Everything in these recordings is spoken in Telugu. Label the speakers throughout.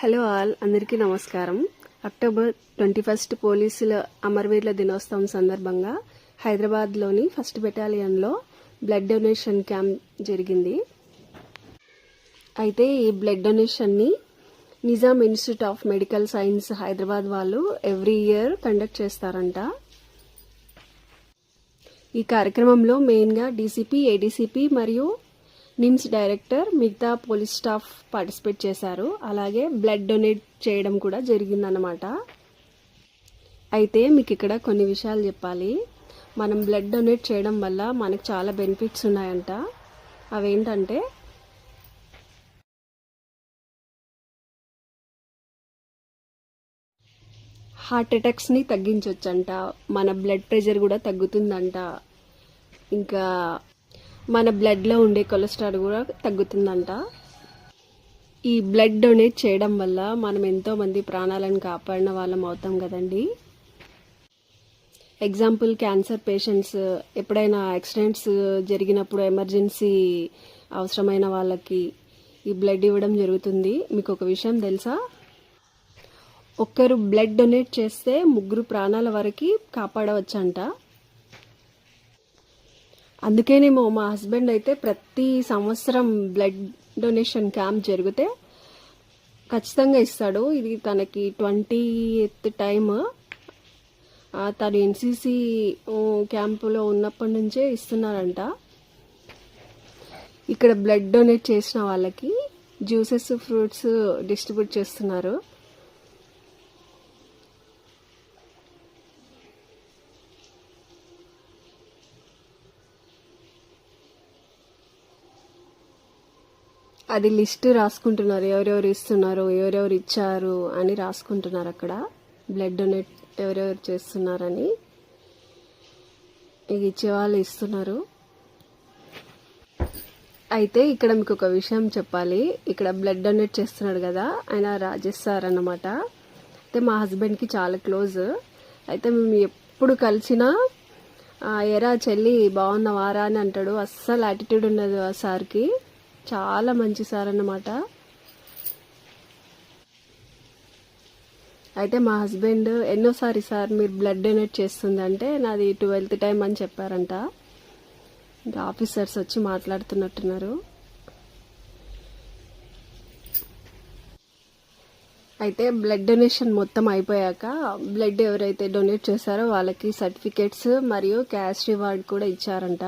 Speaker 1: హలో ఆల్ అందరికీ నమస్కారం. అక్టోబర్ ట్వంటీ ఫస్ట్ పోలీసుల అమరవీరుల దినోత్సవం సందర్భంగా హైదరాబాద్లోని ఫస్ట్ బెటాలియన్లో బ్లడ్ డొనేషన్ క్యాంప్ జరిగింది. అయితే ఈ blood డొనేషన్ని Nizam institute of medical science Hyderabad వాళ్ళు ఎవ్రీ ఇయర్ కండక్ట్ చేస్తారంట. ఈ కార్యక్రమంలో మెయిన్గా డీసీపీ ఏడీసీపీ మరియు నిమ్స్ డైరెక్టర్ మిగతా పోలీస్ స్టాఫ్ పార్టిసిపేట్ చేశారు. అలాగే బ్లడ్ డొనేట్ చేయడం కూడా జరిగిందన్నమాట. అయితే మీకు ఇక్కడ కొన్ని విషయాలు చెప్పాలి. మనం బ్లడ్ డొనేట్ చేయడం వల్ల మనకు చాలా బెనిఫిట్స్ ఉన్నాయంట. అవేంటంటే హార్ట్ అటాక్స్ని తగ్గించవచ్చంట మన బ్లడ్ ప్రెషర్ కూడా తగ్గుతుందంట. ఇంకా మన బ్లడ్లో ఉండే కొలెస్ట్రాల్ కూడా తగ్గుతుందంట. ఈ బ్లడ్ డొనేట్ చేయడం వల్ల మనం ఎంతోమంది ప్రాణాలను కాపాడిన వాళ్ళం అవుతాం కదండి. ఎగ్జాంపుల్ క్యాన్సర్ పేషెంట్స్ ఎప్పుడైనా యాక్సిడెంట్స్ జరిగినప్పుడు ఎమర్జెన్సీ అవసరమైన వాళ్ళకి ఈ బ్లడ్ ఇవ్వడం జరుగుతుంది. మీకు ఒక విషయం తెలుసా? ఒక్కరు బ్లడ్ డొనేట్ చేస్తే ముగ్గురు ప్రాణాల వరకు కాపాడవచ్చంట. అందుకేనేమో మా హస్బెండ్ అయితే ప్రతి సంవత్సరం బ్లడ్ డొనేషన్ క్యాంప్ జరిగితే ఖచ్చితంగా ఇస్తాడు. ఇది తనకి ట్వంటీ ఎయిత్ టైమ్ తను ఎన్సీసీ క్యాంపులో ఉన్నప్పటి నుంచే ఇస్తున్నారంట. ఇక్కడ బ్లడ్ డొనేట్ చేసిన వాళ్ళకి జ్యూసెస్ ఫ్రూట్స్ డిస్ట్రిబ్యూట్ చేస్తున్నారు. అది లిస్ట్ రాసుకుంటున్నారు. ఎవరెవరు ఇస్తున్నారు ఎవరెవరు ఇచ్చారు అని రాసుకుంటున్నారు అక్కడ. బ్లడ్ డొనేట్ ఎవరెవరు చేస్తున్నారని ఇది ఇచ్చే వాళ్ళు ఇస్తున్నారు. అయితే ఇక్కడ మీకు ఒక విషయం చెప్పాలి. ఇక్కడ బ్లడ్ డొనేట్ చేస్తున్నాడు కదా ఆయన రాజేష్ సార్ అన్నమాట. అయితే మా హస్బెండ్కి చాలా క్లోజ్ అయితే మేము ఎప్పుడు కలిసినా ఎరా చెల్లి బాగున్నవారా? అని అంటాడు. అస్సలు యాటిట్యూడ్ ఉన్నది ఆ సార్కి. చాలా మంచి సార్ అన్నమాట. అయితే మా హస్బెండ్ ఎన్నోసారి సార్ మీరు బ్లడ్ డొనేట్ చేస్తుందంటే నాది ట్వెల్త్ టైం అని చెప్పారంట. ఇంకా ఆఫీసర్స్ వచ్చి మాట్లాడుతున్నట్టున్నారు. అయితే బ్లడ్ డొనేషన్ మొత్తం అయిపోయాక బ్లడ్ ఎవరైతే డొనేట్ చేశారో వాళ్ళకి సర్టిఫికేట్స్ మరియు క్యాష్ రివార్డ్ కూడా ఇచ్చారంట.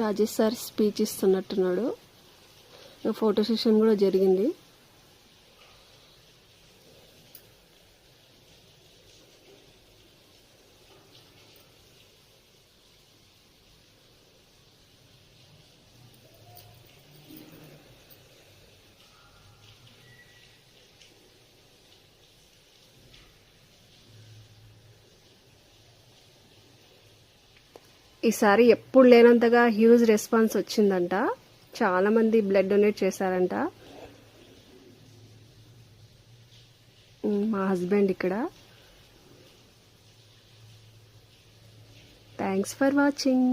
Speaker 1: రాజేష్ సార్ స్పీచ్ ఇస్తున్నట్టున్నాడు. ఫోటో సెషన్ కూడా జరిగింది. ఈసారి ఎప్పుడు లేనంతగా హ్యూజ్ రెస్పాన్స్ వచ్చిందంట. చాలామంది బ్లడ్ డొనేట్ చేశారంట. మా హస్బెండ్ ఇక్కడ. Thanks for watching